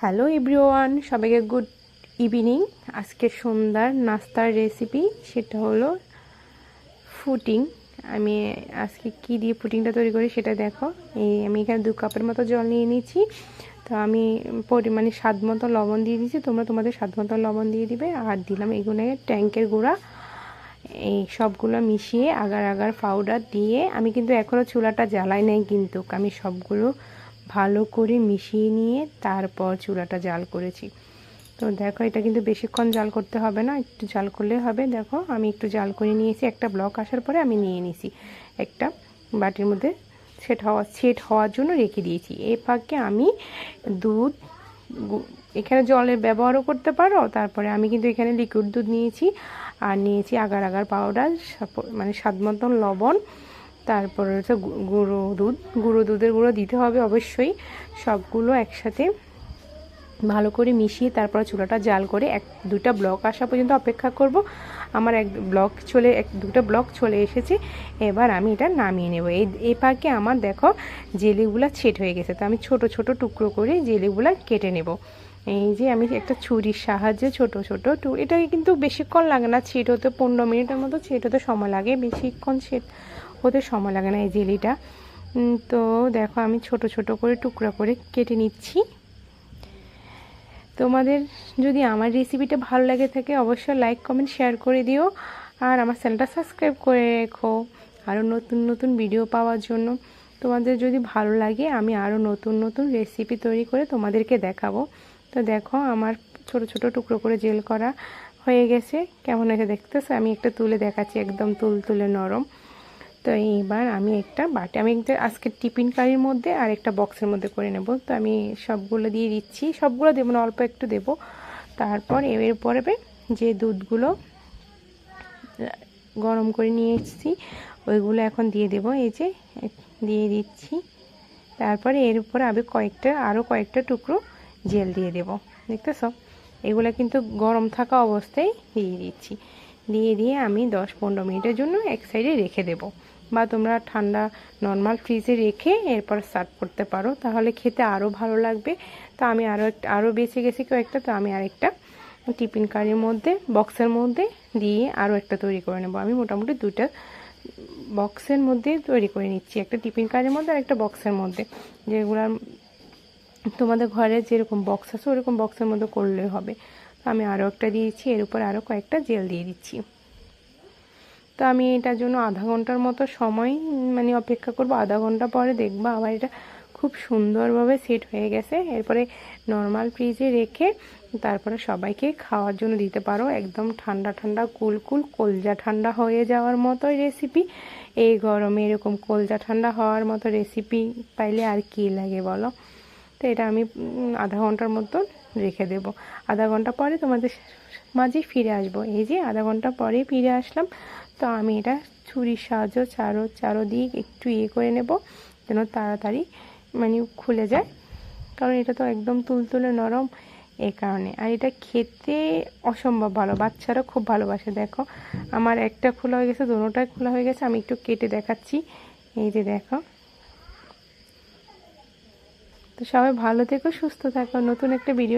Hello everyone, সবাইকে good evening. আজকে সন্ধ্যার নাস্তার রেসিপি, সেটা হলো ফুটিং। আমি আজকে কি দিয়ে ফুটিংটা তৈরি করি সেটা দেখো। এই আমি এখানে দু কাপের মতো জল নিয়ে নিয়েছি তো আমি পরিমাণে স্বাদ মতো লবণ দিয়ে দিয়েছি। তোমরা তোমাদের স্বাদ মতো লবণ দিয়ে দিবে। আর দিলাম এগুলো ট্যাঙ্কের গুঁড়া। এই সবগুলো মিশিয়ে, আগার আগার পাউডার দিয়ে, আমি কিন্তু এখনও চুলাটা জ্বালাই নাই কিন্তু, আমি সবগুলো ভালো করে মিশিয়ে নিয়ে তারপর চুলাটা জাল করেছি। তো দেখো, এটা কিন্তু বেশিক্ষণ জাল করতে হবে না, একটু জাল করলে হবে। দেখো, আমি একটু জাল করে নিয়েছি, একটা ব্লক আসার পরে আমি নিয়ে নিয়েছি একটা বাটির মধ্যে সেট হওয়া, সেট হওয়ার জন্য রেখে দিয়েছি। এ ফাঁকে আমি দুধ এখানে জলের ব্যবহারও করতে পারো, তারপরে আমি কিন্তু এখানে লিকুইড দুধ নিয়েছি। আর নিয়েছি আগার আগার পাউডার মানে স্বাদ মতন লবণ। তারপরে হচ্ছে গুঁড়ো দুধ। গুঁড়ো দুধের গুঁড়ো দিতে হবে অবশ্যই। সবগুলো একসাথে ভালো করে মিশিয়ে তারপর চুলাটা জাল করে এক দুটা ব্লক আসা পর্যন্ত অপেক্ষা করব। আমার এক ব্লক চলে, এক দুটো ব্লক চলে এসেছে। এবার আমি এটা নামিয়ে নেব। এই এ পাকে আমার দেখো জেলিগুলো ছেট হয়ে গেছে। তো আমি ছোট ছোট টুকরো করে জেলিগুলো কেটে নেব। এই যে আমি একটা ছুরির সাহায্যে ছোট ছোট টু এটা কিন্তু বেশিক্ষণ লাগে না। ছেট হতে পনেরো মিনিটের মতো ছেট হতে সময় লাগে। বেশিক্ষণ ছেট হতে সময় লাগে না এই জেলিটা। তো দেখো আমি ছোট ছোট করে টুকরা করে কেটে নিচ্ছি। তোমাদের যদি আমার রেসিপিটা ভালো লাগে থাকে অবশ্যই লাইক কমেন্ট শেয়ার করে দিও। আর আমার চ্যানেলটা সাবস্ক্রাইব করে রেখো। আরও নতুন নতুন ভিডিও পাওয়ার জন্য। তোমাদের যদি ভালো লাগে আমি আরও নতুন নতুন রেসিপি তৈরি করে তোমাদেরকে দেখাবো। তো দেখো আমার ছোট ছোট টুকরো করে জেল করা হয়ে গেছে। কেমন হয়েছে দেখতেছো? আমি একটা তুলে দেখাচ্ছি, একদম তুল তুলে নরম। তো এইবার আমি একটা বাটি, আমি একটা আজকে টিফিন কারির মধ্যে আর একটা বক্সের মধ্যে করে নেব। তো আমি সবগুলো দিয়ে দিচ্ছি, সবগুলো দেবো না, অল্প একটু দেবো। তারপর এর পরে যে দুধগুলো গরম করে নিয়ে এসেছি ওইগুলো এখন দিয়ে দেব। এই যে দিয়ে দিচ্ছি। তারপরে এর উপরে আমি কয়েকটা আরও কয়েকটা টুকরো জেল দিয়ে দেব। দেখতেছ? এগুলো কিন্তু গরম থাকা অবস্থায় দিয়ে দিচ্ছি। দিয়ে দিয়ে আমি দশ পনেরো মিনিটের জন্য এক সাইডে রেখে দেবো। বা তোমরা ঠান্ডা নর্মাল ফ্রিজে রেখে এরপর সার্ভ করতে পারো। তাহলে খেতে আরও ভালো লাগবে। তো আমি আরও একটা আরও বেঁচে গেছি কয়েকটা। তো আমি আরেকটা টিফিন কারির মধ্যে, বক্সের মধ্যে দিয়ে আরও একটা তৈরি করে নেব। আমি মোটামুটি দুটা বক্সের মধ্যে তৈরি করে নিচ্ছি। একটা টিফিন কারির মধ্যে আর একটা বক্সের মধ্যে। যেগুলো তোমাদের ঘরে যেরকম বক্স আছে, ওরকম বক্সের মধ্যে করলে হবে। আমি আরও একটা দিয়েছি, এর উপর আরও কয়েকটা জেল দিয়ে দিচ্ছি। তো আমি এটার জন্য আধা ঘণ্টার মতো সময় মানে অপেক্ষা করব। আধা ঘণ্টা পরে দেখব আবার এটা খুব সুন্দরভাবে সেট হয়ে গেছে। এরপরে নর্মাল ফ্রিজে রেখে তারপরে সবাইকে খাওয়ার জন্য দিতে পারো। একদম ঠান্ডা ঠান্ডা, কুল কুল, কলজা ঠান্ডা হয়ে যাওয়ার মতো রেসিপি এই গরমে এরকম কলজা ঠান্ডা হওয়ার মতো রেসিপি পাইলে আর কি লাগে বলো? তো এটা আমি আধা ঘণ্টার মতো রেখে দেব। আধা ঘণ্টা পরে তোমাদের মাঝে ফিরে আসব। এই যে আধা ঘণ্টা পরে ফিরে আসলাম, তো আমি এটা ছুরির সাহায্য চারো চারো দিক একটু ইয়ে করে নেব, যেন তাড়াতাড়ি মানে খুলে যায়। কারণ এটা তো একদম তুলতুলে নরম এ কারণে। আর এটা খেতে অসম্ভব ভালো, বাচ্চারা খুব ভালোবাসে, দেখো। আমার একটা খোলা হয়ে গেছে, দোনোটাই খোলা হয়ে গেছে, আমি একটু কেটে দেখাচ্ছি। এই যে দেখো। তো সবাই ভালো থেকো সুস্থ থাকো। নতুন একটা ভিডিও